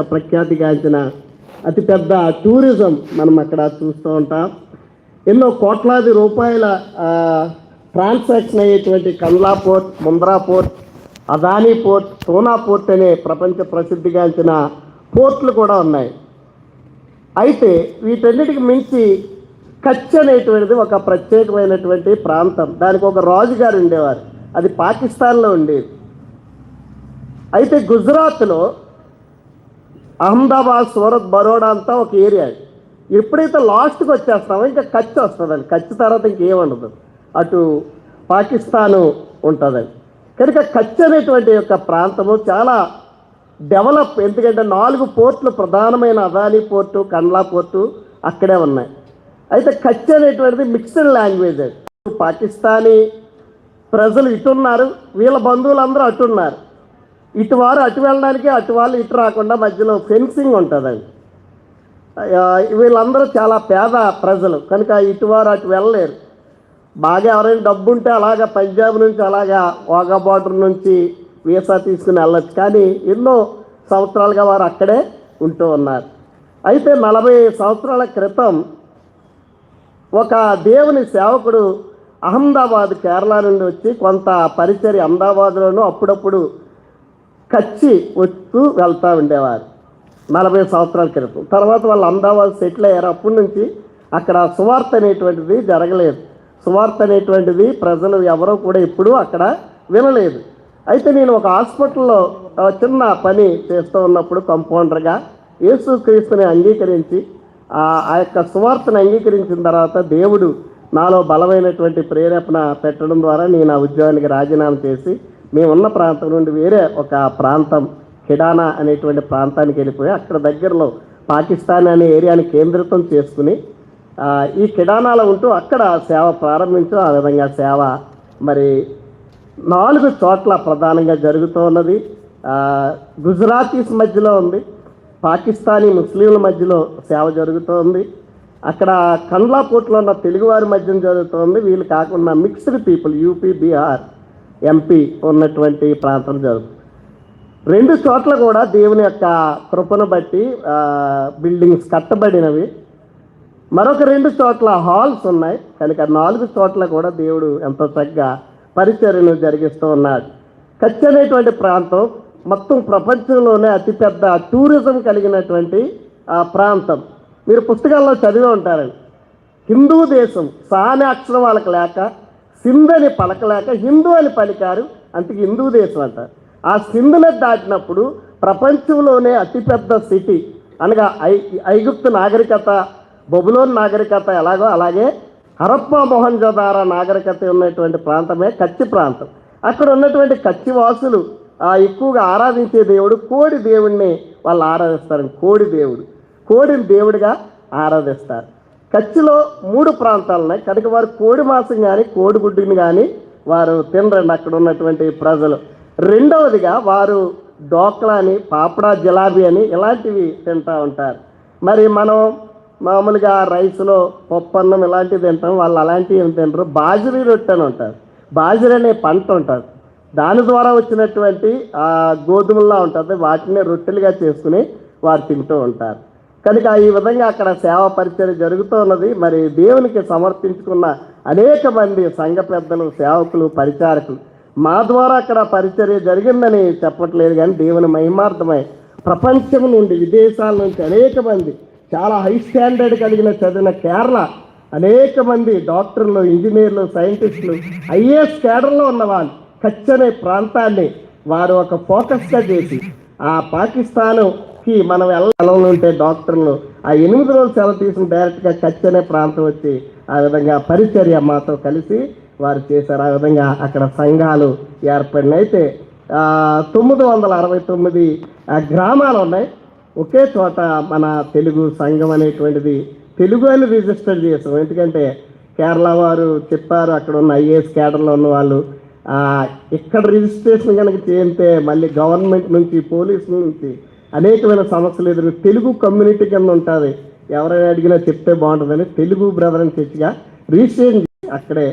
ప్రఖ్యాతిగాంచిన అతిపెద్ద టూరిజం మనం అక్కడ చూస్తూ ఉంటాం. ఎన్నో కోట్లాది రూపాయల ట్రాన్సాక్షన్ అయ్యేటువంటి Kandla port Mundra port Adani port Sona port అనే ప్రపంచ ప్రసిద్ధిగాంచిన పోర్ట్లు కూడా ఉన్నాయి. అయితే వీటన్నిటికి మించి కచ్ అనేటువంటిది ఒక ప్రత్యేకమైనటువంటి ప్రాంతం. దానికి ఒక రాజుగారు ఉండేవారు. అది పాకిస్తాన్లో ఉండేది. అయితే గుజరాత్లో అహ్మదాబాద్ సూరత్ బరోడా అంతా ఒక ఏరియా. ఎప్పుడైతే లాస్ట్కి వచ్చేస్తామో ఇంకా కచ్ వస్తుందండి. ఖర్చు తర్వాత ఇంకేం ఉండదు. అటు పాకిస్తాను ఉంటుందండి కనుక కచ్ అనేటువంటి యొక్క ప్రాంతము చాలా డెవలప్ ఎందుకంటే నాలుగు పోర్ట్లు ప్రధానమైన అదానీ పోర్టు కండ్లా పోర్టు అక్కడే ఉన్నాయి. అయితే కచ్ అనేటువంటిది మిక్స్డ్ లాంగ్వేజ్. అది పాకిస్తానీ ప్రజలు ఇటున్నారు వీళ్ళ బంధువులందరూ అటున్నారు. ఇటు వారు అటు వెళ్ళడానికి అటు వాళ్ళు ఇటు రాకుండా మధ్యలో ఫెన్సింగ్ ఉంటుందండి. వీళ్ళందరూ చాలా పేద ప్రజలు. కనుక ఇటువారు అటు వెళ్ళలేరు. బాగా ఎవరైనా డబ్బు ఉంటే అలాగా పంజాబ్ నుంచి అలాగా వాగా బార్డర్ నుంచి వీసా తీసుకుని వెళ్ళచ్చు. కానీ ఎన్నో సంవత్సరాలుగా వారు అక్కడే ఉంటూ ఉన్నారు. అయితే నలభై సంవత్సరాల క్రితం ఒక దేవుని సేవకుడు అహ్మదాబాద్ కేరళ నుండి వచ్చి కొంత పరిచర్య అహ్మదాబాద్లోనూ అప్పుడప్పుడు కచ్చి వస్తూ వెళ్తూ ఉండేవారు. నలభై సంవత్సరాల క్రితం. తర్వాత వాళ్ళు అహ్మదాబాద్ సెటిల్ అయ్యారు. అప్పటి నుంచి అక్కడ సువార్త అనేటువంటిది జరగలేదు. సువార్త అనేటువంటిది ప్రజలు ఎవరో కూడా ఎప్పుడూ అక్కడ వినలేదు. అయితే నేను ఒక హాస్పిటల్లో చిన్న పని చేస్తూ ఉన్నప్పుడు కంపౌండర్గా యేసుక్రీస్తుని అంగీకరించి ఆ ఆ యొక్క సువార్తను అంగీకరించిన తర్వాత దేవుడు నాలో బలమైనటువంటి ప్రేరేపణ పెట్టడం ద్వారా నేను ఆ ఉద్యోగానికి రాజీనామా చేసి మేమున్న ప్రాంతం నుండి వేరే ఒక ప్రాంతం కిడానా అనేటువంటి ప్రాంతానికి వెళ్ళిపోయి అక్కడ దగ్గరలో పాకిస్తాన్ అనే ఏరియాని కేంద్రితం చేసుకుని ఈ కిడానాలో ఉంటూ అక్కడ సేవ ప్రారంభించడం ఆ విధంగా సేవ మరి నాలుగు చోట్ల ప్రధానంగా జరుగుతూ ఉన్నది. గుజరాతీస్ మధ్యలో ఉంది పాకిస్తానీ ముస్లింల మధ్యలో సేవ జరుగుతోంది అక్కడ కండ్లాపూట్లో ఉన్న తెలుగువారి మధ్యన జరుగుతోంది వీళ్ళు కాకుండా mixed people UP Bihar. MP ఉన్నటువంటి ప్రాంతం జరుగుతుంది రెండు చోట్ల కూడా దేవుని యొక్క కృపను బట్టి బిల్డింగ్స్ కట్టబడినవి. మరొక రెండు చోట్ల హాల్స్ ఉన్నాయి. కనుక నాలుగు చోట్ల కూడా దేవుడు ఎంతో చక్కగా పరిచర్యను జరిగిస్తూ ఉన్నాడు. కచ్ అనేటువంటి ప్రాంతం మొత్తం ప్రపంచంలోనే అతిపెద్ద టూరిజం కలిగినటువంటి ప్రాంతం. మీరు పుస్తకాల్లో చదివి ఉంటారండి. హిందూ దేశం సానే అక్షరం వాళ్ళకి లేక సింధుని అని పలకలేక హిందూ అని పలికారు అందుకే హిందూ దేశం అంటారు ఆ సింధుని దాటినప్పుడు ప్రపంచంలోనే అతిపెద్ద సిటీ అనగా ఐ ఐగుప్తు నాగరికత బొబులోన్ నాగరికత ఎలాగో అలాగే హరప్ప మొహంజోదార నాగరికత ఉన్నటువంటి ప్రాంతమే కచ్చి ప్రాంతం. అక్కడ ఉన్నటువంటి కచ్చి వాసులు ఎక్కువగా ఆరాధించే దేవుడు కోడి దేవుడిని వాళ్ళు ఆరాధిస్తారు. కోడి దేవుడు. కోడిని దేవుడిగా ఆరాధిస్తారు. కచ్చిలో మూడు ప్రాంతాలు కనుక వారు కోడి మాంసం కానీ కోడిగుడ్డుని కానీ వారు తినరండి అక్కడ ఉన్నటువంటి ప్రజలు. రెండవదిగా వారు డోక్లా అని పాపడా జిలాబీ అని ఇలాంటివి తింటూ ఉంటారు. మరి మనం మామూలుగా రైస్లో పప్పు అన్నం ఇలాంటివి తింటాం వాళ్ళు అలాంటివి ఏం తినరు. బాజరీ రొట్టె అని ఉంటారు. బాజరీ అనే పంట ఉంటుంది. దాని ద్వారా వచ్చినటువంటి గోధుమల్లా ఉంటుంది. వాటిని రొట్టెలుగా చేసుకుని వారు తింటూ ఉంటారు. కనుక ఈ విధంగా అక్కడ సేవా పరిచయం జరుగుతున్నది. మరి దేవునికి సమర్పించుకున్న అనేక మంది సంఘ పెద్దలు సేవకులు పరిచారకులు మా ద్వారా అక్కడ పరిచర్య జరిగిందని చెప్పట్లేదు కానీ దేవుని మహిమార్థమై ప్రపంచం నుండి విదేశాల నుంచి అనేక మంది చాలా హై స్టాండర్డ్ కలిగిన చదివిన కేరళ అనేక మంది డాక్టర్లు ఇంజనీర్లు సైంటిస్టులు ఐఏఎస్ కేడర్లో ఉన్న వాళ్ళు కచ్చనే ప్రాంతాన్ని వారు ఒక ఫోకస్గా చేసి ఆ పాకిస్తాను కి మనం వెళ్ళాలని ఉంటే డాక్టర్లు ఆ ఎనిమిది రోజులు సెలవు తీసుకుని డైరెక్ట్గా కచ్ అనే ప్రాంతం వచ్చి ఆ విధంగా పరిచర్య మాతో కలిసి వారు చేశారు. ఆ విధంగా అక్కడ సంఘాలు ఏర్పడిన అయితే తొమ్మిది వందల అరవై తొమ్మిది ఆ, గ్రామాలు ఉన్నాయి. ఒకే చోట మన తెలుగు సంఘం అనేటువంటిది తెలుగు అని రిజిస్టర్ చేసాం ఎందుకంటే కేరళ వారు చెప్పారు అక్కడ ఉన్న ఐఏఎస్ కేడర్లో ఉన్న వాళ్ళు ఇక్కడ రిజిస్ట్రేషన్ కనుక చేయితే మళ్ళీ గవర్నమెంట్ నుంచి పోలీస్ నుంచి అనేకమైన సమస్యలు ఎదురు. తెలుగు కమ్యూనిటీ కింద ఉంటుంది. ఎవరైనా అడిగినా చెప్తే బాగుంటుందని తెలుగు బ్రదర్ అని చర్చిగా రిజిస్ట్రేషన్ అక్కడే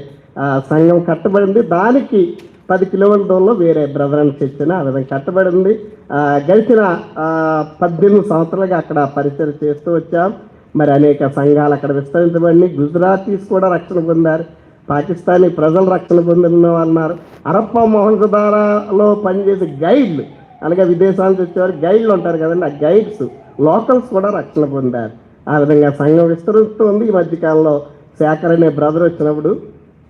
సంఘం కట్టబడింది. దానికి పది కిలోమీటర్ల దూరంలో వేరే బ్రదర్ అని చర్చిన ఆ విధంగా కట్టబడి ఉంది గడిచిన పద్దెనిమిది సంవత్సరాలుగా అక్కడ పరిచయం చేస్తూ వచ్చాం. మరి అనేక సంఘాలు అక్కడ విస్తరించబడి గుజరాతీస్ కూడా రక్షణ పొందారు. పాకిస్తానీ ప్రజలు రక్షణ పొందిన వాళ్ళు అన్నారు అరప్ప మోహన్ సుధారాలో పనిచేసే గైడ్లు అనగా విదేశాల నుంచి వచ్చేవారు గైడ్లు ఉంటారు కదండి ఆ గైడ్స్ లోకల్స్ కూడా రక్షణ పొందారు. ఆ విధంగా సంఘం విస్తరిస్తుంది. ఈ మధ్యకాలంలో శేఖర్ అనే బ్రదర్ వచ్చినప్పుడు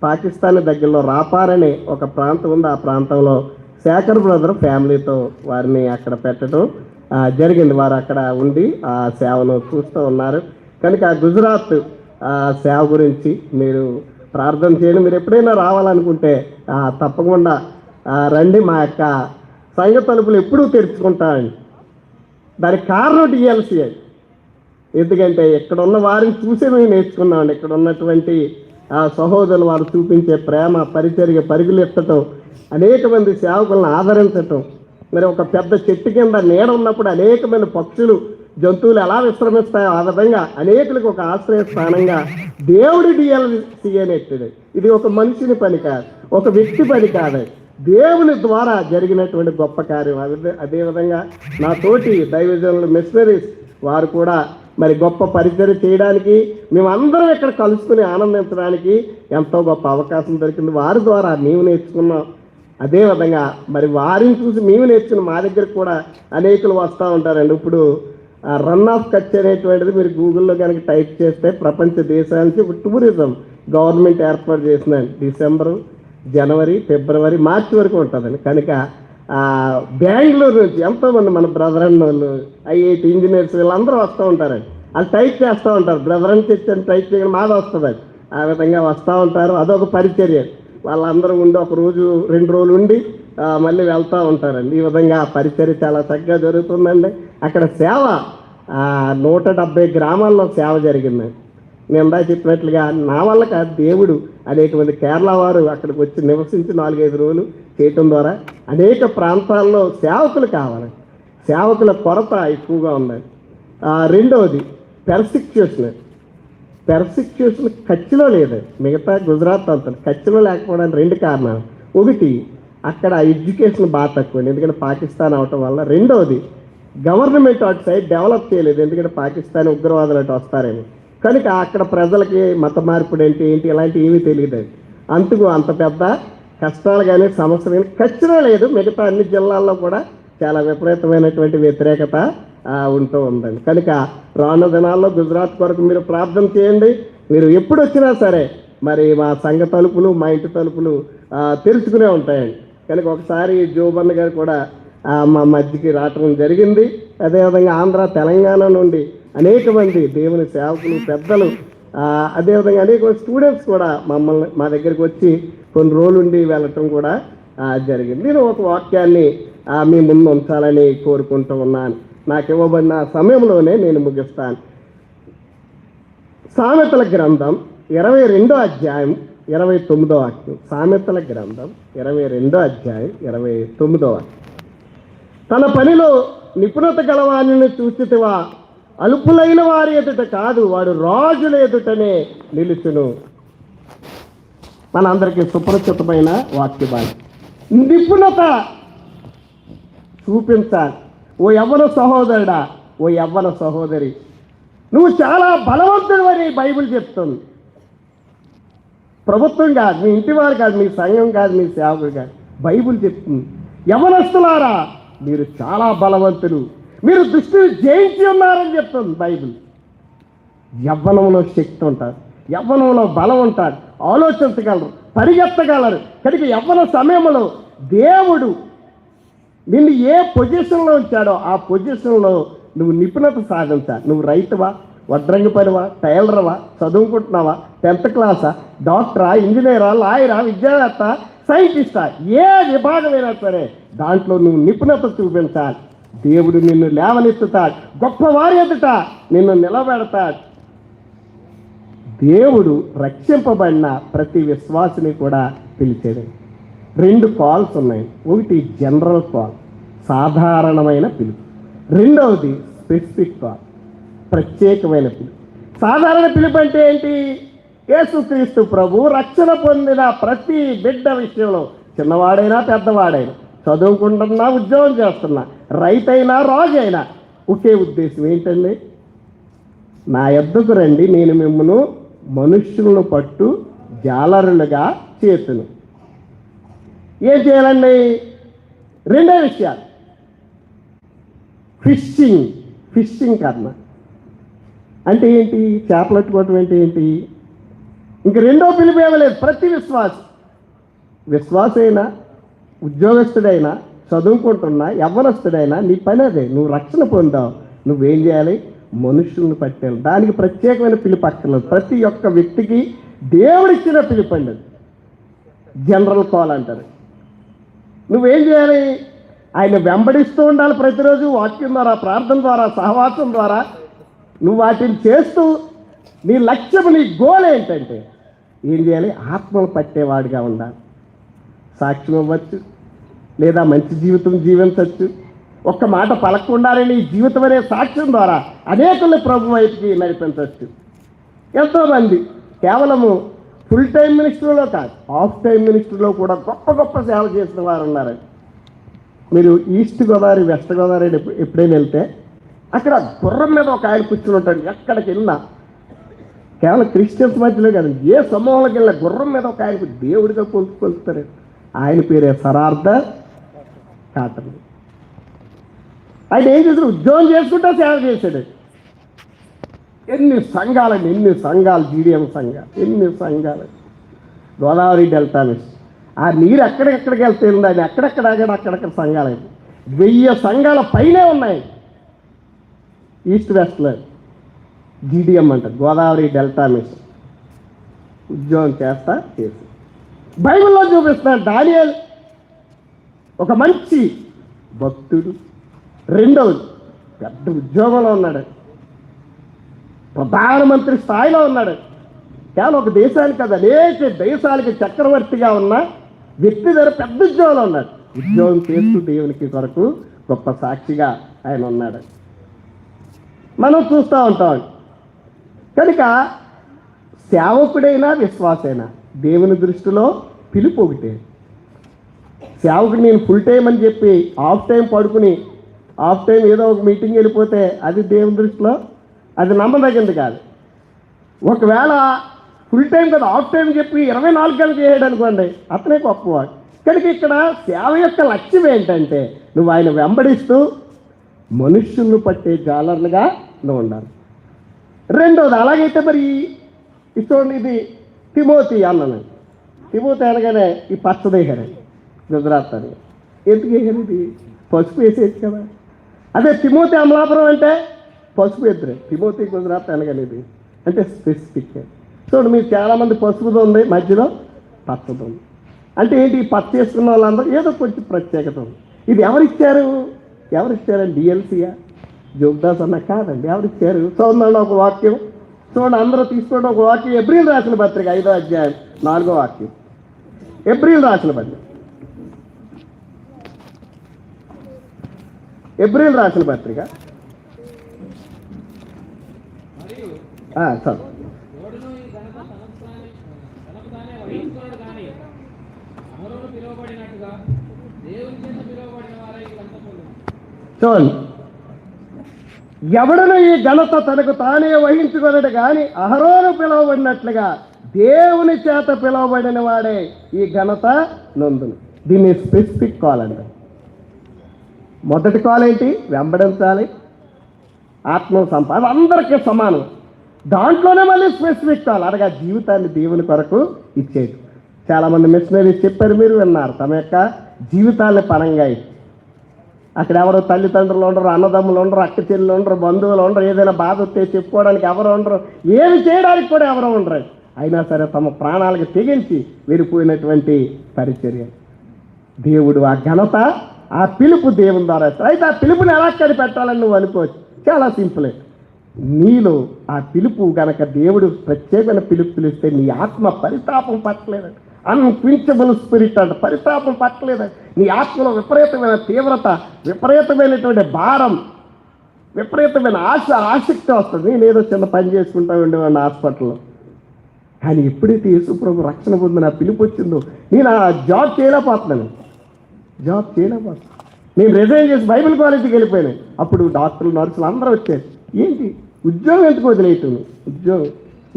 పాకిస్తాన్ దగ్గరలో రాపార్ అనే ఒక ప్రాంతం ఉంది. ఆ ప్రాంతంలో శేఖర్ బ్రదర్ ఫ్యామిలీతో వారిని అక్కడ పెట్టడం జరిగింది. వారు అక్కడ ఉండి ఆ సేవను చూస్తూ ఉన్నారు. కనుక ఆ గుజరాత్ ఆ సేవ గురించి మీరు ప్రార్థన చేయండి. మీరు ఎప్పుడైనా రావాలనుకుంటే తప్పకుండా రండి. మా యొక్క సంఘ తలుపులు ఎప్పుడూ తెరుచుకుంటామండి దానికి కారణం డిఎల్సీ ఎందుకంటే ఇక్కడ ఉన్న వారిని చూసే మేము నేర్చుకున్నామండి ఇక్కడ ఉన్నటువంటి ఆ సహోదరులు వారు చూపించే ప్రేమ పరిచర్య పరుగులు ఎత్తటం అనేక మంది సేవకులను ఆదరించటం మరి ఒక పెద్ద చెట్టు కింద నీడ ఉన్నప్పుడు అనేక మంది పక్షులు జంతువులు ఎలా విశ్రమిస్తాయో ఆ విధంగా అనేకులకు ఒక ఆశ్రయ స్థానంగా దేవుడి డిఎల్సీ అనేటిది. ఇది ఒక మనిషిని పని కాదు ఒక వ్యక్తి పని కాదు. దేవుని ద్వారా జరిగినటువంటి గొప్ప కార్యం. అదే అదేవిధంగా నా తోటి దైవజనులు మిషనరీస్ వారు కూడా మరి గొప్ప పరిచయం చేయడానికి మేమందరం ఇక్కడ కలుసుకుని ఆనందించడానికి ఎంతో గొప్ప అవకాశం దొరికింది. వారి ద్వారా మేము నేర్చుకున్నాం. అదేవిధంగా మరి వారిని చూసి మేము నేర్చుకుని మా దగ్గర కూడా అనేకులు వస్తూ ఉంటారండి. ఇప్పుడు రన్ ఆఫ్ కచ్ అనేటువంటిది మీరు గూగుల్లో కనుక టైప్ చేస్తే ప్రపంచ దేశాల నుంచి టూరిజం గవర్నమెంట్ ఏర్పాటు చేసిందండి. డిసెంబరు జనవరి ఫిబ్రవరి మార్చి వరకు ఉంటుందండి. కనుక బెంగళూరు నుంచి ఎంతోమంది మన బ్రదర్ అన్న వాళ్ళు ఐఐటి ఇంజనీర్స్ వీళ్ళందరూ వస్తూ ఉంటారండి. వాళ్ళు టైప్ చేస్తూ ఉంటారు. బ్రదర్ అని తెచ్చని టైప్ చేయడం మాది వస్తుంది ఆ విధంగా వస్తూ ఉంటారు. అదొక పరిచర్య. వాళ్ళందరూ ఉండి ఒక రోజు రెండు రోజులు ఉండి మళ్ళీ వెళ్తూ ఉంటారండి. ఈ విధంగా పరిచర్య చాలా చక్కగా జరుగుతుందండి. అక్కడ సేవ నూట డెబ్బై గ్రామాల్లో సేవ జరిగిందండి. నిందా చెప్పినట్లుగా నా వల్ల కాదు దేవుడు అనేటువంటి కేరళ వారు అక్కడికి వచ్చి నివసించి నాలుగైదు రోజులు చేయటం ద్వారా అనేక ప్రాంతాల్లో సేవకులు కావాలి. సేవకుల కొరత ఎక్కువగా ఉన్నాయి. రెండవది పెర్సిక్యూషన్ పెర్సిక్యూషన్ కచ్చిలో లేదు. మిగతా గుజరాత్ అంతా కచ్చిలో లేకపోవడానికి రెండు కారణాలు. ఒకటి అక్కడ ఎడ్యుకేషన్ బాగా తక్కువ ఎందుకంటే పాకిస్తాన్ అవటం వల్ల. రెండవది గవర్నమెంట్ అటు సైడ్ డెవలప్ చేయలేదు. ఎందుకంటే పాకిస్తాన్ ఉగ్రవాదులు అటు వస్తారని కనుక అక్కడ ప్రజలకి మత మార్పుడు ఏంటి ఏంటి ఇలాంటివి ఏమీ తెలియదండి. అందుకు అంత పెద్ద కష్టాలు కానీ సమస్యలు కానీ ఖచ్చితంగా లేదు. మిగతా అన్ని జిల్లాల్లో కూడా చాలా విపరీతమైనటువంటి వ్యతిరేకత ఉంటూ ఉందండి. కనుక రాను దినాల్లో గుజరాత్ కొరకు మీరు ప్రార్థన చేయండి. మీరు ఎప్పుడు వచ్చినా సరే మరి మా సంఘ తలుపులు మా ఇంటి తలుపులు తెరుచుకునే ఉంటాయండి. కనుక ఒకసారి జోబన్న గారు కూడా మా మధ్యకి రావటం జరిగింది. అదేవిధంగా ఆంధ్ర తెలంగాణ నుండి అనేక మంది దేవుని సేవకులు పెద్దలు అదేవిధంగా అనేక స్టూడెంట్స్ కూడా మమ్మల్ని మా దగ్గరికి వచ్చి కొన్ని రోజులు ఉండి వెళ్ళటం కూడా జరిగింది. నేను ఒక వాక్యాన్ని మీ ముందు ఉంచాలని కోరుకుంటూ ఉన్నాను. నాకు ఇవ్వబడిన సమయంలోనే నేను ముగిస్తాను. సామెతల గ్రంథం ఇరవై రెండో అధ్యాయం ఇరవై తొమ్మిదో వాక్యం. సామెతల గ్రంథం ఇరవై రెండో అధ్యాయం ఇరవై తొమ్మిదో వాక్యం. తన పనిలో నిపుణత గలవాణిని చూచితివా? అలుపులైన వారి ఎదుట కాదు వాడు రాజుల ఎదుటనే నిలుచును. మనందరికీ సుపరిచితమైన వాక్యబాలి నిపుణత చూపించాలి. ఓ యవ్వన సహోదరుడా ఓ యవ్వన సహోదరి. నువ్వు చాలా బలవంతుడు అని బైబిల్ చెప్తుంది. ప్రభుత్వం కాదు మీ ఇంటి వారు కాదు మీ సంఘం కాదు మీ సేవకుడు కాదు. బైబిల్ చెప్తుంది. యవనస్తులారా మీరు చాలా బలవంతులు. మీరు దృష్టిని జయించి ఉన్నారని చెప్తుంది బైబిల్. యవ్వనంలో శక్తి ఉంటారు యవ్వనంలో బలం ఉంటారు ఆలోచించగలరు పరిగెత్తగలరు. కనుక యవ్వన సమయంలో దేవుడు నిన్ను ఏ పొజిషన్లో ఉంచాడో ఆ పొజిషన్లో నువ్వు నిపుణత సాధించాలి నువ్వు రైతువా వడ్రంగి పనివా టైలర్వా చదువుకుంటున్నావా టెన్త్ క్లాసా డాక్టరా ఇంజనీరా లాయరా విద్యావేత్త సైంటిస్టా ఏ విభాగమైనా సరే దాంట్లో నువ్వు నిపుణత చూపించాలి. దేవుడు నిన్ను లేవనెత్తుతాడు గొప్పవారి ఎదుట నిన్ను నిలబెడతాడు దేవుడు రక్షింపబడిన ప్రతి విశ్వాసిని కూడా పిలిచేది. రెండు కాల్స్ ఉన్నాయి. ఒకటి జనరల్ కాల్ సాధారణమైన పిలుపు. రెండవది స్పెసిఫిక్ కాల్ ప్రత్యేకమైన పిలుపు. సాధారణ పిలుపు అంటే ఏంటి? యేసుక్రీస్తు ప్రభు రక్షణ పొందిన ప్రతి బిడ్డ విషయంలో చిన్నవాడైనా పెద్దవాడైనా. చదువుకుంటున్నా ఉద్యోగం చేస్తున్నా. రైతైనా రాజు అయినా ఒకే ఉద్దేశం ఏంటండి? నా ఎద్దకు రండి నేను మిమ్మను మనుష్యులను పట్టు జాలరులుగా చేతును. ఏం చేయాలండి? రెండే విషయాలు. ఫిషింగ్ ఫిషింగ్ కర్మ. అంటే ఏంటి? చేపలు పట్టుకోవటం అంటే ఏంటి? ఇంక రెండో పిలుపు ఏమలేదు ప్రతి విశ్వాసం. విశ్వాసైనా ఉద్యోగస్తుడైనా చదువుకుంటున్నా యవ్వనస్తుడైనా నీ పని అదే. నువ్వు రక్షణ పొందావు. నువ్వేం చేయాలి? మనుషుల్ని పట్టాలి. దానికి ప్రత్యేకమైన పిలుపు అక్కర్లేదు ప్రతి ఒక్క వ్యక్తికి దేవుడిచ్చిన పిలుపు అండి అది. జనరల్ కాల్ అంటారు. నువ్వేం చేయాలి? ఆయన వెంబడిస్తూ ఉండాలి ప్రతిరోజు వాక్యం ద్వారా ప్రార్థన ద్వారా సహవాసం ద్వారా. నువ్వు వాటిని చేస్తూ నీ లక్ష్యం నీ గోల్ ఏంటంటే ఏం చేయాలి? ఆత్మలు పట్టేవాడిగా ఉండాలి. సాక్ష్యం ఇవ్వచ్చు లేదా మంచి జీవితం జీవించవచ్చు. ఒక్క మాట పలకుండానే నీ జీవితం అనే సాక్ష్యం ద్వారా అనేకుల్ని ప్రభు వైపుకి నడిపించవచ్చు. ఎంతోమంది కేవలము ఫుల్ టైం మినిస్టర్లో కాదు హాఫ్ టైం మినిస్టర్లో కూడా గొప్ప గొప్ప సేవ చేసిన వారు ఉన్నారు. మీరు ఈస్ట్ గోదావరి వెస్ట్ గోదావరి ఎప్పుడైనా వెళ్తే అక్కడ గుర్రం మీద ఒక ఆయన కూర్చుని ఉంటాడు ఎక్కడికి వెళ్ళినా. కేవలం క్రిస్టియన్స్ మధ్యలో కాదు ఏ సమూహాలకు వెళ్ళిన గుర్రం మీద ఒక ఆయనకు దేవుడిగా కొలుసు కొలుస్తారు. ఆయన పేరే సరార్థ కాటన్ ఆయన ఏం చేశాడు? ఉద్యోగం చేసుకుంటా సేవ చేశాడు. ఎన్ని సంఘాలండి ఎన్ని సంఘాలు జీడిఎం సంఘాలు ఎన్ని సంఘాలు. గోదావరి డెల్టా మిస్ ఆ నీరు ఎక్కడెక్కడికి వెళ్తే ఆయన ఎక్కడెక్కడ ఆగాడు? అక్కడక్కడ సంఘాలండి వెయ్యి సంఘాల పైనే ఉన్నాయి. ఈస్ట్ వెస్ట్లో. జీడిఎం అంట గోదావరి డెల్టా మిస్ ఉద్యోగం చేస్తా చేసి. బైబిల్లో చూపిస్తాను డానియల్ ఒక మంచి భక్తుడు. రెండవది పెద్ద ఉద్యోగంలో ఉన్నాడు. ప్రధానమంత్రి స్థాయిలో ఉన్నాడు. కేవలం ఒక దేశానికి కాదు అనేక దేశాలకి చక్రవర్తిగా ఉన్న వ్యక్తి దగ్గర పెద్ద ఉద్యోగంలో ఉన్నాడు. ఉద్యోగం చేస్తూ దేవునికి కొరకు గొప్ప సాక్షిగా ఆయన ఉన్నాడు. మనం చూస్తూ ఉంటాం. కనుక సేవకుడైనా విశ్వాసైనా దేవుని దృష్టిలో పిలుపు ఒకటే సేవకుడు నేను ఫుల్ టైం అని చెప్పి హాఫ్ టైం పడుకుని హాఫ్ టైం ఏదో ఒక మీటింగ్ వెళ్ళిపోతే అది దేవుని దృష్టిలో అది నమ్మదగింది కాదు. ఒకవేళ ఫుల్ టైం కదా హాఫ్ టైం చెప్పి ఇరవై నాలుగు గంటలు చేయడం అనుకోండి అతనే గొప్పవాడు. కనుక ఇక్కడ సేవ యొక్క లక్ష్యం ఏంటంటే నువ్వు ఆయన వెంబడిస్తూ మనుష్యులను పట్టే జాలర్లుగా నువ్వు ఉండాలి. రెండోది అలాగైతే మరి ఈ చూడండి ఇది తిమోతి అన్నాను తిమోతి అనగానే ఈ పచ్చదే కదా గుజరాత్ అని ఎందుకు వేసారు ఇది పసుపు వేసేది కదా. అదే తిమోతి అమలాపురం అంటే పసుపు ఎదురే తిమోతి గుజరాత్ అనగలేదు అంటే స్పెసిఫిక్ చూడండి మీరు చాలామంది పసుపుతో ఉంది మధ్యలో పచ్చది ఉంది. అంటే ఏంటి? పచ్చ చేసుకున్న వాళ్ళందరూ ఏదో కొంచెం ప్రత్యేకత ఉంది. ఇది ఎవరిచ్చారు ఎవరిచ్చారండి డిఎల్సీయా జోగ్దాస్ అన్న కాదండి ఎవరిచ్చారు చూడండి ఒక వాక్యం. చూడండి అందరూ తీసుకోండి ఒక వాక్యం. ఎబ్రిల్ రాసిన పత్రిక ఐదో అధ్యాయం నాలుగో వాక్యం. ఏప్రిల్ రాసిన పత్రిక ఏప్రిల్ రాసిన పత్రిక. చదువు ఈ ఘనత తనకు తానే వహించుకున్నాడు ఈ ఘనత చూడండి. ఎవడను ఈ ఘనత తనకు తానే వహించుకొనడు కానీ అహరోను పిలువబడినట్లుగా దేవుని చేత పిలువబడిన వాడే ఈ ఘనత నందును. దీన్ని స్పెసిఫిక్ కాల్ అంట మొదటి కాల్ ఏంటి? వెంబడించాలి. ఆత్మ సంపాద అందరికీ సమానం. దాంట్లోనే మళ్ళీ స్పెసిఫిక్ కాల్ అనగా జీవితాన్ని దేవుని కొరకు ఇచ్చేది. చాలామంది మిషనరీస్ చెప్పారు మీరు విన్నారు. తమ యొక్క జీవితాన్ని పరంగా ఇచ్చి. అక్కడ ఎవరు తల్లిదండ్రులు ఉండరు అన్నదమ్ములు ఉండరు అక్క చెల్లెలు ఉండరు బంధువులు ఉండరు ఏదైనా బాధ వస్తే చెప్పుకోవడానికి ఎవరు ఉండరు ఏమి చేయడానికి కూడా ఎవరు ఉండరు. అయినా సరే తమ ప్రాణాలకు తెగించి వెళ్ళిపోయినటువంటి పరిచర్య. దేవుడు ఆ ఘనత ఆ పిలుపు దేవుని ద్వారా అయితే ఆ పిలుపుని ఎలా కనిపెట్టాలని నువ్వు అనుకోవచ్చు? చాలా సింపులే. నీలో ఆ పిలుపు గనక దేవుడు ప్రత్యేకమైన పిలుపు పిలిస్తే నీ ఆత్మ పరితాపం పట్టలేదండి అన్క్వించబుల్ స్పిరిట్ అంట పరితాపం పట్టలేదండి నీ ఆత్మలో విపరీతమైన తీవ్రత విపరీతమైనటువంటి భారం విపరీతమైన ఆశ ఆసక్తి వస్తుంది. నేను ఏదో చిన్న పని చేసుకుంటా ఉండేవాడిని హాస్పిటల్లో. కానీ ఎప్పుడైతే యేసుప్రభు రక్షణ పొందిన పిలుపు వచ్చిందో నేను ఆ జాబ్ చేయలేకపోతున్నాను. జాబ్ చేయలేకపోతున్నాను. నేను రిజైన్ చేసి బైబిల్ కాలేజీకి వెళ్ళిపోయాను. అప్పుడు డాక్టర్లు నర్సులు అందరూ వచ్చారు. ఏంటి? ఉద్యోగం ఎందుకు వదిలేయటం? ఉద్యోగం.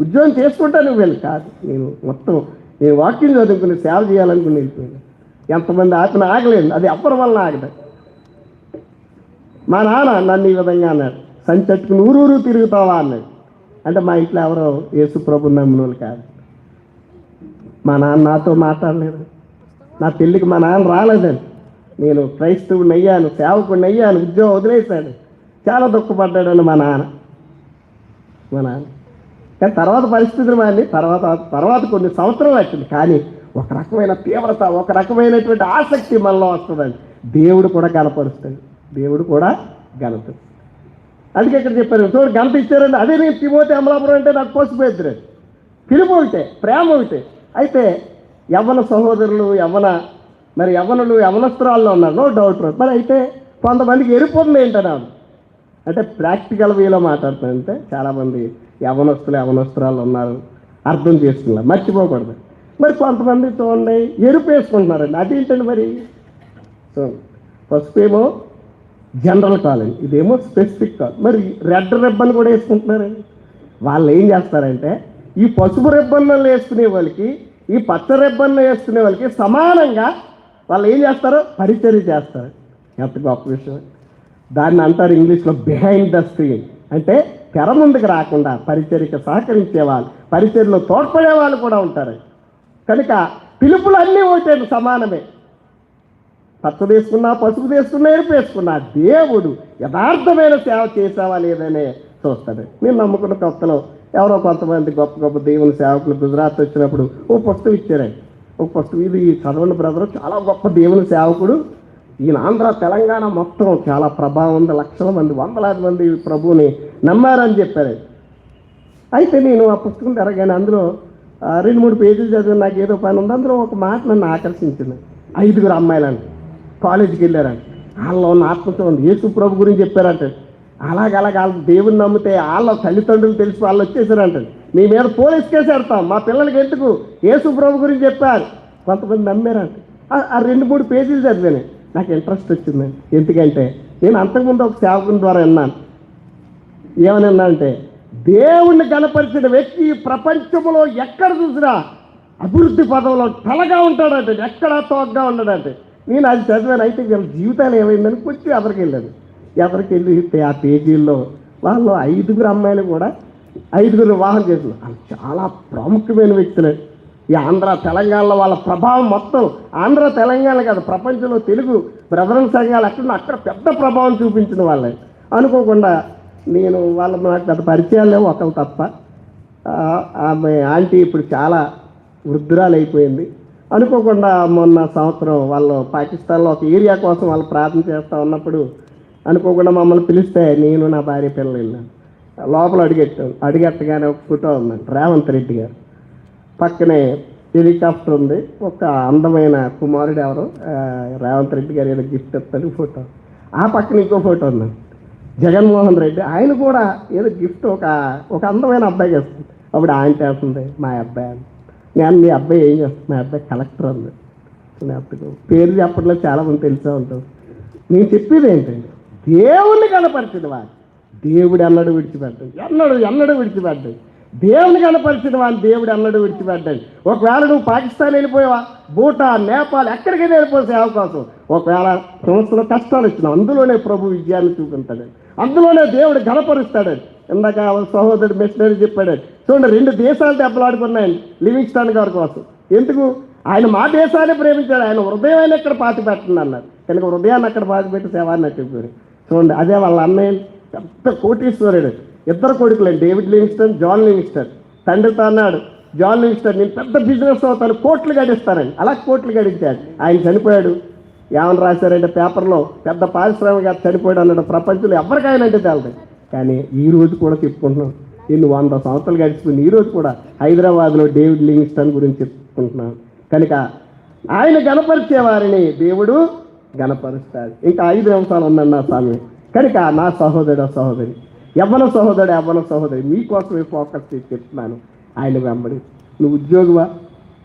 ఉద్యోగం చేసుకుంటా నువ్వు వెళ్ళి కాదు. నేను మొత్తం నేను వాకింగ్ చదువుకుని సేవ చేయాలనుకుని వెళ్ళిపోయాను. ఎంతమంది ఆపిన ఆగలేదు. అది అప్పటి వలన ఆగదు. మా నాన్న నన్ను ఈ విధంగా అన్నాడు. సంచట్టుకుని ఊరూరు తిరుగుతావా అన్నాడు. అంటే మా ఇంట్లో ఎవరో యేసు ప్రభు నమ్మిన వాళ్ళు కాదు. మా నాన్న నాతో మాట్లాడలేదు. నా పెళ్ళికి మా నాన్న రాలేదండి. నేను క్రైస్తవుని అయ్యాను సేవకుడిని అయ్యాను ఉద్యోగం వదిలేశాడు చాలా దుఃఖపడ్డాడండి మా నాన్న. మా నాన్న. కానీ తర్వాత పరిస్థితులు మారి తర్వాత తర్వాత కొన్ని సంవత్సరాలు వచ్చింది. కానీ ఒక రకమైన తీవ్రత ఒక రకమైనటువంటి ఆసక్తి మనలో వస్తుందండి. దేవుడు కూడా గనపరుస్తాడు దేవుడు కూడా గణపరుస్తాడు. అందుకే ఇక్కడ చెప్పారు చూడు గంట ఇచ్చారండి అదే నేను తిమోతి అమలాపురం అంటే నాకు పోసిపోయిద్దరు పిలుపు ఒకటే ప్రేమ ఒకటే. అయితే యవ్వన సహోదరులు యవ్వన మరి యవ్వనులు యవనస్త్రాల్లో ఉన్నారు నో డౌట్ మరి అయితే కొంతమందికి ఎరుపుంది ఏంటన్నాను అంటే ప్రాక్టికల్ వేలో మాట్లాడుతానంటే చాలామంది యవనస్తులు యవనస్త్రాలు ఉన్నారు అర్థం చేసుకున్నారు మర్చిపోకూడదు. మరి కొంతమంది చూడండి ఎరుపు వేసుకుంటున్నారండి. అదేంటండి మరి? సో పసుపు ఏమో జనరల్ కాలేజ్. ఇదేమో స్పెసిఫిక్ కాల్ మరి రెడ్ రిబ్బన్ కూడా వేసుకుంటున్నారండి వాళ్ళు ఏం చేస్తారంటే ఈ పసుపు రిబ్బన్లు వేసుకునే వాళ్ళకి ఈ పచ్చ రిబ్బన్లు వేసుకునే వాళ్ళకి సమానంగా వాళ్ళు ఏం చేస్తారు పరిచర్య చేస్తారు. ఎంత గొప్ప విషయం. దాన్ని అంటారు ఇంగ్లీష్లో బిహైండ్ ద స్క్రీన్ అంటే తెర ముందుకు రాకుండా పరిచర్యకు సహకరించే వాళ్ళు పరిచర్యలో తోడ్పడే వాళ్ళు కూడా ఉంటారు. కనుక పిలుపులు అన్నీ ఒకటే సమానమే. పచ్చ తీసుకున్నా పసుపు తీసుకున్నా ఎరుపు వేసుకున్నా దేవుడు యథార్థమైన సేవ చేసావా లేదనే చూస్తాడు. నేను నమ్ముకున్న కొత్తలో. ఎవరో కొంతమంది గొప్ప గొప్ప దేవుని సేవకులు గుజరాత్ వచ్చినప్పుడు ఓ పుస్తకం ఇచ్చారండి ఒక పుస్తకం ఇది చదవండి బ్రదర్. చాలా గొప్ప దేవుని సేవకుడు. ఈయన ఆంధ్ర తెలంగాణ మొత్తం చాలా ప్రభావం ఉంది. లక్షల మంది వందలాది మంది ప్రభువుని నమ్మారని చెప్పారు. అయితే నేను ఆ పుస్తకం తిరగాను అందులో రెండు మూడు పేజీలు చదివి నాకు ఏదో పని ఉంది. అందులో ఒక మాట నన్ను ఆకర్షించింది. ఐదుగురు అమ్మాయిలండి కాలేజీకి వెళ్ళారంట. వాళ్ళలో ఉన్న ఆత్మతో ఉంది. యేసు ప్రభు గురించి చెప్పారంట. అలాగ వాళ్ళు దేవుని నమ్మితే వాళ్ళ తల్లిదండ్రులు తెలిసి వాళ్ళు వచ్చేసారంట. మీ మీద పోలీస్ కేసు పెడతాం. మా పిల్లలకి ఎందుకు? యేసు ప్రభు గురించి చెప్పారు. కొంతమంది నమ్మారంట. ఆ- రెండు మూడు పేజీలు చదివాను. నాకు ఇంట్రెస్ట్ వచ్చిందండి ఎందుకంటే నేను అంతకుముందు ఒక సేవకుని ద్వారా విన్నాను. ఏమని అంటే దేవుణ్ణి కనపరిచిన వ్యక్తి ఈ ప్రపంచంలో ఎక్కడ చూసినా అభివృద్ధి పదంలో తలగా ఉంటాడంటే. ఎక్కడ తోగ్గా ఉండడంటే. నేను అది చదివాను అయితే వీళ్ళ జీవితాలు ఏమైందని కొంచెం ఎవరికి వెళ్ళాను. ఎవరికి వెళ్ళి ఆ పేజీల్లో వాళ్ళు ఐదుగురు అమ్మాయిలు కూడా ఐదుగురు వివాహం చేసిన వాళ్ళు చాలా ప్రాముఖ్యమైన వ్యక్తులే. ఈ ఆంధ్ర తెలంగాణలో వాళ్ళ ప్రభావం మొత్తం ఆంధ్ర తెలంగాణ కాదు ప్రపంచంలో తెలుగు బ్రదరన్ సంఘాలు అక్కడ అక్కడ పెద్ద ప్రభావం చూపించిన వాళ్ళే. అనుకోకుండా నేను వాళ్ళ నాకు పెద్ద పరిచయాలు లేవు ఒకరు తప్ప. ఆ, ఆమె ఆంటీ ఇప్పుడు చాలా వృద్ధురాలు అయిపోయింది అనుకోకుండా మొన్న సంవత్సరం వాళ్ళు పాకిస్తాన్లో ఒక ఏరియా కోసం వాళ్ళు ప్రార్థన చేస్తూ ఉన్నప్పుడు అనుకోకుండా మమ్మల్ని పిలిస్తే నేను నా భార్య పిల్లలు వెళ్ళాను లోపల అడిగెట్టాం అడిగెట్టగానే ఒక ఫోటో ఉందండి రేవంత్ రెడ్డి గారు. పక్కనే హెలికాప్టర్ ఉంది. ఒక అందమైన కుమారుడు ఎవరు? రేవంత్ రెడ్డి గారు ఏదో గిఫ్ట్ ఇస్తాడు ఫోటో. ఆ పక్కన ఇంకో ఫోటో ఉందండి జగన్మోహన్ రెడ్డి. ఆయన కూడా ఏదో గిఫ్ట్ ఒక ఒక అందమైన అబ్బాయికి ఇస్తుంది అప్పుడు ఆయన చేస్తుంది మా అబ్బాయి అని. నేను మీ అబ్బాయి ఏం చేస్తాను మా అబ్బాయి కలెక్టర్ అంది. నా పేరు చెప్పడంలో చాలా మంది తెలిసే ఉంటుంది నేను చెప్పేది ఏంటండి? దేవుణ్ణి కనపరిచిన వాడు. దేవుడు ఎన్నడూ విడిచిపెట్టాడు. ఎన్నడూ ఎన్నడూ విడిచిపెట్టాడు. దేవుని కనపరిచిన వాడిని దేవుడు అన్నడు విడిచిపెట్టాడు ఒకవేళ నువ్వు పాకిస్తాన్ వెళ్ళిపోయావా? భూటాన్ నేపాల్ ఎక్కడికైనా వెళ్ళిపోయి సేవ కోసం ఒకవేళ సంవత్సరం కష్టాలు వచ్చినావు అందులోనే ప్రభు విజయాన్ని చూపించాడు అందులోనే దేవుడు గణపరుస్తాడు ఇందాక సహోదరుడు మిషనరీ చెప్పాడు. చూడండి రెండు దేశాలు దెబ్బలాడుకున్నాయండి లివింగ్స్టాన్ గారి కోసం. ఎందుకు? ఆయన మా దేశాన్ని ప్రేమించాడు. ఆయన హృదయం ఇక్కడ పాతి పెట్టండి అన్నారు. కనుక హృదయాన్ని అక్కడ పాతి పెట్టి సేవాన్ని చెప్పారు చూడండి అదే వాళ్ళ అన్నయ్య పెద్ద కోటీశ్వరుడు. ఇద్దరు కొడుకులు డేవిడ్ లింగ్స్టన్ జాన్ లింగ్స్టన్ తండ్రితో అన్నాడు జాన్ లింగ్స్టన్ నేను పెద్ద బిజినెస్ అవుతాను కోట్లు గడిస్తానని. అలా కోట్లు గడించాడు. ఆయన చనిపోయాడు. ఏమని రాశారంటే పేపర్లో పెద్ద పారిశ్రామిక చనిపోయాడు అన్నాడు. ప్రపంచంలో ఎవరికైనా అంటే తెలదు. కానీ ఈ రోజు కూడా చెప్పుకుంటున్నాం. నేను వంద సంవత్సరాలు గడిచిపోయింది. ఈ రోజు కూడా హైదరాబాద్లో డేవిడ్ లింగ్స్టన్ గురించి చెప్పుకుంటున్నాను కనుక ఆయన గణపరిచే వారిని దేవుడు గణపరుస్తాడు. ఇంకా ఐదు నిమిషాలు ఉందండి నా స్వామి కనుక నా సహోదరుడు సహోదరి యవ్వన సహోదరుడు యవ్వన సహోదరి మీకోసమే ఫోకస్ చేసి చెప్తున్నాను. ఆయన వెంబడి నువ్వు ఉద్యోగమా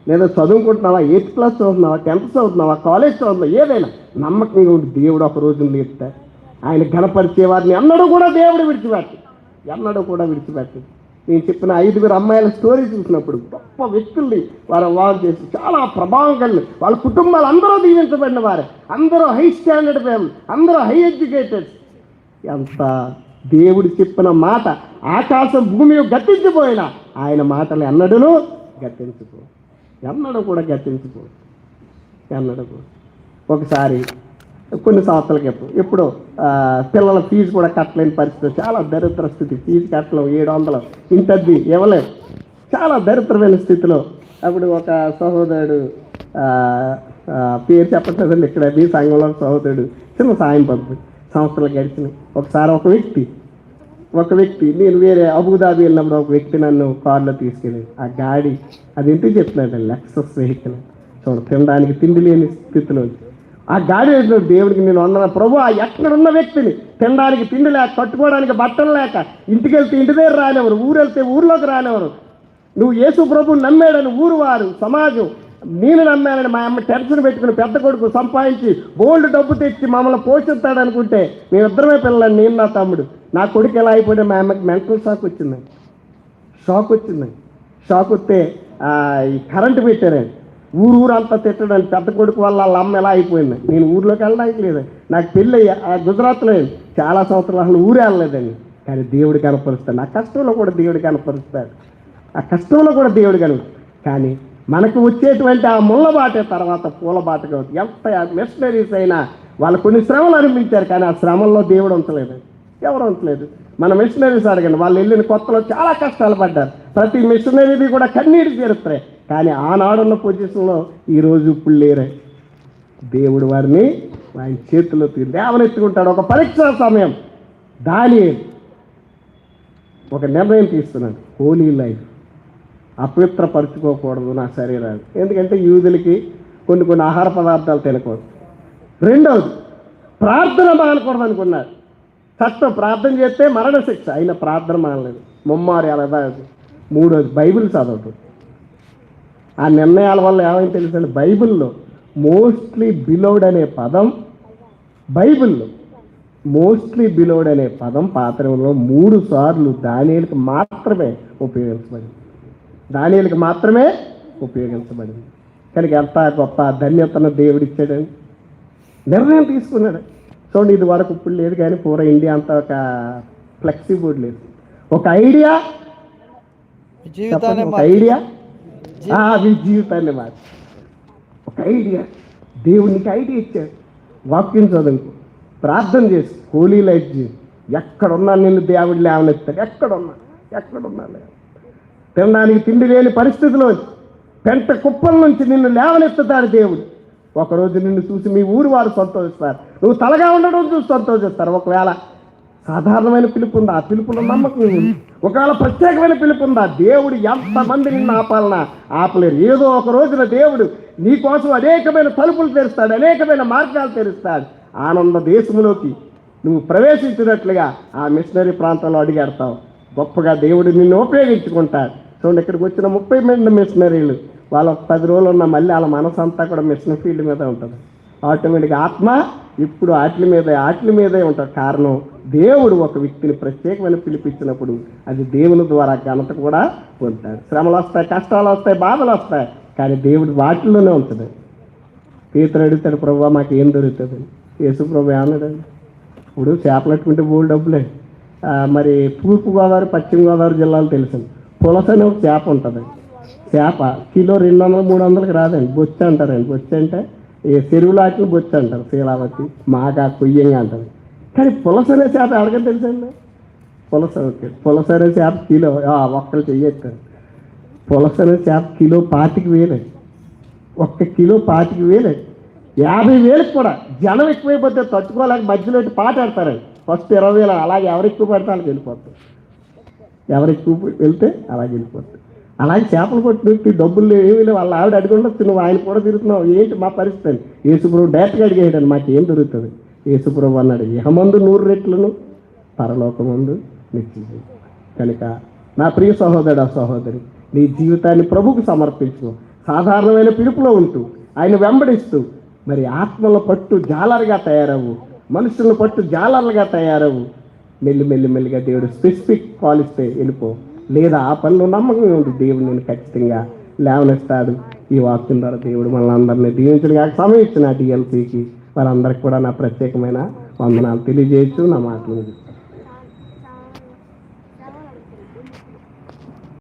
లేదా చదువుకుంటున్నావా? ఎయిత్ క్లాస్ చదువుతున్నావా? టెన్త్ చదువుతున్నావా? కాలేజ్ చదువుతున్నావా? ఏదైనా నమ్మకంగా ఉండి దేవుడు ఒక రోజు లేపుతాడు ఆయన గణపరిచే వారిని ఎన్నడూ కూడా దేవుడు విడిచిపెట్టి ఎన్నడూ కూడా విడిచిపెట్టు నేను చెప్పిన ఐదుగురు అమ్మాయిల స్టోరీ చూసినప్పుడు గొప్ప వ్యక్తుల్ని వారు వారు చేసి చాలా ప్రభావం కలిగి వాళ్ళ కుటుంబాలు అందరూ దీవించబడిన వారే. అందరూ హై స్టాండర్డ్ ఫ్యామిలీ అందరూ హై ఎడ్యుకేటెడ్ ఎంత దేవుడు చెప్పిన మాట ఆకాశం భూమి గట్టించిపోయినా ఆయన మాటలు ఎన్నడూ గట్టించుకో ఎన్నడూ కూడా గట్టించుకో ఎన్నడూ ఒకసారి కొన్ని సంవత్సరాల క్రితం ఎప్పుడు పిల్లల ఫీజు కూడా కట్టలేని పరిస్థితి చాలా దరిద్ర స్థితి. ఫీజు కట్టలేవు ఏడు వందలు ఇంతది ఇవ్వలేదు చాలా దరిద్రమైన స్థితిలో అప్పుడు ఒక సహోదరుడు పేరు చెప్పట్లేదండి ఇక్కడ మీ సంఘంలో సహోదరుడు చిన్న సాయం పంపి సంవత్సరాలు గడిచినాయి. ఒకసారి ఒక వ్యక్తి ఒక వ్యక్తి నేను వేరే అబుదాబి వెళ్ళినప్పుడు ఒక వ్యక్తి నన్ను కారులో తీసుకెళ్ళి ఆ గాడి అది ఎందుకు చెప్తున్నాడు? Lexus vehicle. చూడు తినడానికి తిండి లేని స్థితిలో ఉంది. ఆ గాడి వేసిన దేవుడికి నేను వందన ప్రభు ఆ ఎక్కడున్న వ్యక్తిని తినడానికి తిండి లేక కట్టుకోవడానికి బట్టలు లేక ఇంటికి వెళ్తే ఇంటి దగ్గర రానివ్వరు ఊరు వెళ్తే ఊర్లోకి రానివ్వరు. నువ్వు యేసు ప్రభు నమ్మాడని ఊరు వారు సమాజం నేను నమ్మానని మా అమ్మ టెన్షన్ పెట్టుకుని పెద్ద కొడుకు సంపాదించి బోల్డ్ డబ్బు తెచ్చి మమ్మల్ని పోషిస్తాడు అనుకుంటే మేమిద్దరమే పిల్లలు నేను నా తమ్ముడు. నా కొడుకు ఎలా అయిపోయినా మా అమ్మకి మెంటల్ షాక్ వచ్చింది. షాక్ వచ్చింది. షాక్ వస్తే ఈ కరెంటు పెట్టారండి ఊరు ఊరు అంతా తిట్టడానికి పెద్ద కొడుకు వల్ల వాళ్ళ అమ్మ ఎలా అయిపోయింది? నేను ఊర్లోకి వెళ్ళడానికి లేదు నాకు పెళ్ళి ఆ గుజరాత్లో చాలా సంవత్సరాలు అసలు ఊరే వెళ్ళలేదండి. కానీ దేవుడు కనపరుస్తాడు. నా కష్టంలో కూడా దేవుడు కనపరుస్తాడు. ఆ కష్టంలో కూడా దేవుడు కను కానీ మనకు వచ్చేటువంటి ఆ ముళ్ళ బాటే తర్వాత పూల బాటగా అవుతుంది ఎంత మిషనరీస్ అయినా వాళ్ళు కొన్ని శ్రమలు అనిపించారు కానీ ఆ శ్రమల్లో దేవుడు ఉంచలేదు. ఎవరు ఉంచలేదు? మన మిషనరీస్ అడగండి. వాళ్ళు వెళ్ళిన కొత్తలో చాలా కష్టాలు పడ్డారు. ప్రతి మిషనరీది కూడా కన్నీరు చేరుతాయి కానీ ఆనాడున్న పొజిషన్లో ఈరోజు ఇప్పుడు లేరే. దేవుడు వారిని ఆయన చేతిలో తీరు. లేవనెత్తుకుంటాడు ఒక పరీక్ష సమయం. దాని ఒక నిర్ణయం తీసుకున్నాడు. హోలీ లైఫ్. అపవిత్రపరచుకోకూడదు నా శరీరాన్ని. ఎందుకంటే యూదులకి కొన్ని కొన్ని ఆహార పదార్థాలు తినకూడదు రెండవది ప్రార్థన మానకూడదు అనుకున్నారు. చట్టం ప్రార్థన చేస్తే మరణశిక్ష. అయిన అయినా ప్రార్థన మానలేదు. ముమ్మారి అలా మూడోది బైబిల్ చదవటం. ఆ నిర్ణయాల వల్ల ఏమైంది తెలుసండి బైబిల్లో మోస్ట్లీ బిలోడ్ అనే పదం బైబిల్లో మోస్ట్లీ బిలోడ్ అనే పదం పాత్రలో మూడు సార్లు దానిలకు మాత్రమే ఉపయోగించబడింది. దానిలకు మాత్రమే ఉపయోగించబడింది. కనుక ఎంత గొప్ప ధన్యతను దేవుడిచ్చాడండి నిర్ణయం తీసుకున్నాడు. చూడండి ఇది వరకు ఇప్పుడు లేదు కానీ పూర ఇండియా అంతా ఒక ఫ్లెక్సిబుల్ లేదు. ఒక ఐడియా? ఒక ఐడియా? జీవితాన్ని మార్చి. ఒక ఐడియా. దేవునికి ఐడియా ఇచ్చాడు. వాక్యం చదువుకు. ప్రార్థన చేసి హోలీ లైఫ్ చేసి ఎక్కడున్నా నిన్ను దేవుడు లేవనెత్తాడు. ఎక్కడున్నా ఎక్కడున్నా లేవ తినడానికి తిండి లేని పరిస్థితిలో పెంట కుప్పల నుంచి నిన్ను లేవనెత్తుతాడు దేవుడు. ఒకరోజు నిన్ను చూసి మీ ఊరు వారు సంతోషిస్తారు. నువ్వు తలగా ఉండడం చూసి సంతోషిస్తారు. ఒకవేళ సాధారణమైన పిలుపు ఉందా ఆ పిలుపులో నమ్మకం ఒకవేళ ప్రత్యేకమైన పిలుపు ఉందా దేవుడు ఎంతమంది నిన్ను ఆపాలన్నా ఆపలేరు. ఏదో ఒక రోజున దేవుడు నీకోసం అనేకమైన తలుపులు తెరుస్తాడు అనేకమైన మార్గాలు తెరుస్తాడు. ఆనంద దేశంలోకి నువ్వు ప్రవేశించినట్లుగా ఆ మిషనరీ ప్రాంతంలో అడిగేడతావు. గొప్పగా దేవుడు నిన్ను ఉపయోగించుకుంటాడు. చూడండి ఇక్కడికి వచ్చిన ముప్పై మంది మిషనరీలు వాళ్ళ పది రోజులు ఉన్న మళ్ళీ వాళ్ళ మనసు అంతా కూడా మిషన్ ఫీల్డ్ మీద ఉంటుంది. ఆటోమేటిక్గా ఆత్మ ఇప్పుడు ఆటల మీద ఆటల మీదే ఉంటుంది. కారణం దేవుడు ఒక వ్యక్తిని ప్రత్యేకమైన పిలిపించినప్పుడు అది దేవుని ద్వారా ఘనత కూడా పొందుతాడు. శ్రమలు వస్తాయి కష్టాలు వస్తాయి బాధలు వస్తాయి కానీ దేవుడు వాటిల్లోనే ఉంటుంది. పీతలు అడుగుతాడు ప్రభు మాకు ఏం దొరుకుతుంది? యేసు ప్రభు ఏమన్నాడు ఇప్పుడు చేపలట్టుకుంటే బోల్ డబ్బులే. మరి తూర్పు గోదావరి పశ్చిమ గోదావరి జిల్లాలు తెలుసు. పులస అనే ఒక చేప ఉంటుంది. చేప కిలో రెండు వందలు మూడు వందలకి రాదండి. బొచ్చి అంటారండి. బొచ్చి అంటే ఈ చెరువులాకి బొచ్చు అంటారు శీలావతి మాగా కొయ్యంగా అంటారు. కానీ పులస అనే చేప ఎవరికైనా తెలుసండి? పులస ఓకే. పులస అనే చేప కిలో ఒక్కరు చెయ్యొచ్చు. పులస అనే చేప కిలో పాతికి వేలే. ఒక్క కిలో పాతికి వేలే. యాభై వేలకు కూడా జనం ఎక్కువైపోతే తట్టుకోలేక మధ్యలో పాట ఆడతారండి ఫస్ట్ ఇరవై వేలు అలాగే ఎవరు ఎక్కువ పడితే వాళ్ళకి వెళ్ళిపోతారు ఎవరు ఎక్కువ వెళ్తే అలాగే వెళ్ళిపోతారు అలాగే చేపలు కొట్టి డబ్బులు ఏమీ లేవు. వాళ్ళ ఆవిడ అడుగుండొచ్చు నువ్వు ఆయన కూడా తిరుగుతున్నావు. ఏంటి మా పరిస్థితి? అని. యేసుప్రభు డైరెక్ట్గా అడిగేయడం మాకు ఏం దొరుకుతుంది? యేసుప్రభు అన్నాడు ఇహమందు నూరు రెట్లను పరలోకమందు నిత్యం కనుక నా ప్రియ సహోదరుడు సహోదరి నీ జీవితాన్ని ప్రభుకు సమర్పించు. సాధారణమైన పిలుపులో ఉంటూ ఆయన వెంబడిస్తూ మరి ఆత్మల పట్టు జాలరిగా తయారవు మనుషులను పట్టు జాలర్లుగా తయారవు. మెల్లి మెల్లి మెల్లిగా దేవుడు స్పెసిఫిక్ కాల్ ఇస్తే వెళ్ళిపో. లేదా ఆ పనిలో నమ్మకం ఉంది దేవుడు నేను ఖచ్చితంగా లేవనిస్తాడు. ఈ వాక్యం ద్వారా దేవుడు మనల్ని అందరినీ దీవించడానికి కాక సమయం ఇచ్చిన డిఎల్సీకి వారందరికి కూడా నా ప్రత్యేకమైన వందనాలు తెలియజేయచ్చు నా మాటలు